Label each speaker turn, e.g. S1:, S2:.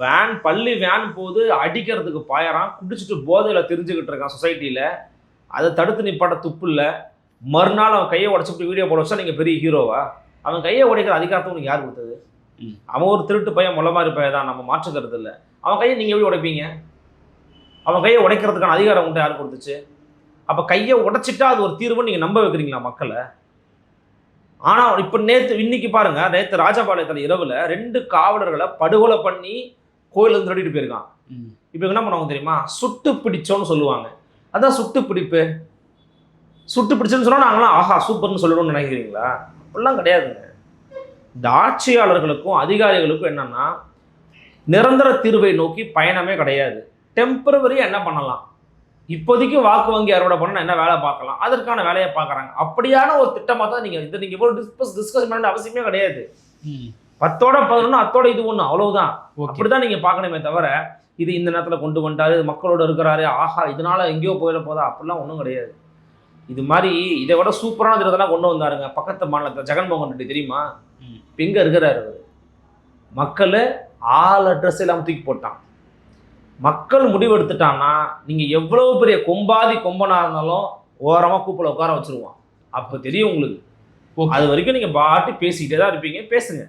S1: Van பள்ளி van போது அடிக்கிறதுக்கு பாயறான். குடிச்சிட்டு போதையில் தெரிஞ்சுக்கிட்டு இருக்கான் சொசைட்டியில் அதை தடுத்து நிப்பாட்ட துப்பு இல்லை. மறுநாள் அவன் கையை உடச்சிட்டு வீடியோ போட வச்சா நீங்கள் பெரிய ஹீரோவா அவன் கையை உடைக்கிற அதிகாரத்தை உனக்கு யார் கொடுத்தது?
S2: ம்.
S1: அவன் ஒரு திருட்டு பையன் முள்ள மாதிரி பையன் தான். நம்ம மாற்றுக்கிறது இல்லை. அவன் கையை நீங்கள் எப்படி உடைப்பீங்க? அவன் கையை உடைக்கிறதுக்கான அதிகாரம் உண்டு யார் கொடுத்துச்சு? அப்போ கையை உடைச்சிட்டா அது ஒரு தீர்வுன்னு நீங்கள் நம்ப வைக்கிறீங்களா மக்களை? ஆனால் இப்போ நேற்று இன்னைக்கு பாருங்க நேற்று ராஜபாளையத்தில் இரவில் ரெண்டு காவலர்களை படுகொலை பண்ணி கோயிலேருந்து திருடிட்டு போயிருக்கான். இப்போ என்ன பண்ணுவாங்க தெரியுமா? சுட்டு பிடிச்சோன்னு சொல்லுவாங்க. அதான் சுட்டு பிடிப்பு. சுட்டு பிடிச்சுன்னு சொன்னா நாங்களாம் ஆஹா சூப்பர்னு சொல்லணும்னு நினைக்கிறீங்களா? அப்படிலாம் கிடையாதுங்க. இந்த ஆட்சியாளர்களுக்கும் அதிகாரிகளுக்கும் என்னன்னா நிரந்தர தீர்வை நோக்கி பயணமே கிடையாது. டெம்பரவரியா என்ன பண்ணலாம்? இப்போதைக்கு வாக்கு வங்கி அறுவடை பண்ண என்ன வேலை பார்க்கலாம்? அதற்கான வேலையை பார்க்குறாங்க. அப்படியான ஒரு திட்டமாக தான் நீங்கள் இது நீங்கள் டிஸ்கஸ் டிஸ்கஸ் பண்ண அவசியமே கிடையாது. பத்தோட பதினொன்று அத்தோட இது ஒன்று அவ்வளவுதான். அப்படிதான் நீங்க பார்க்கணுமே தவிர இது இந்த நேரத்துல கொண்டு வந்துட்டாரு மக்களோட இருக்கிறாரு ஆஹா இதனால எங்கேயோ போயிட போதா? அப்படிலாம் ஒன்றும் கிடையாது. இது மாதிரி இதை விட சூப்பரான திட்டத்தெல்லாம் கொண்டு வந்தாருங்க. பக்கத்து மாநிலத்தில் ஜெகன்மோகன் ரெட்டி தெரியுமா. இப்ப எங்க இருக்கிறாரு மக்கள் ஆள் அட்ரஸ் எல்லாம் தூக்கி போட்டான். மக்கள் முடிவெடுத்துட்டான்னா நீங்க எவ்வளவு பெரிய கொம்பாதி கொம்பனா இருந்தாலும் ஓரமா கூப்பிட உட்கார வச்சிருவான். அப்ப தெரியும் உங்களுக்கு. அது வரைக்கும் நீங்க பாட்டு பேசிக்கிட்டே தான் இருப்பீங்க. பேசுங்க.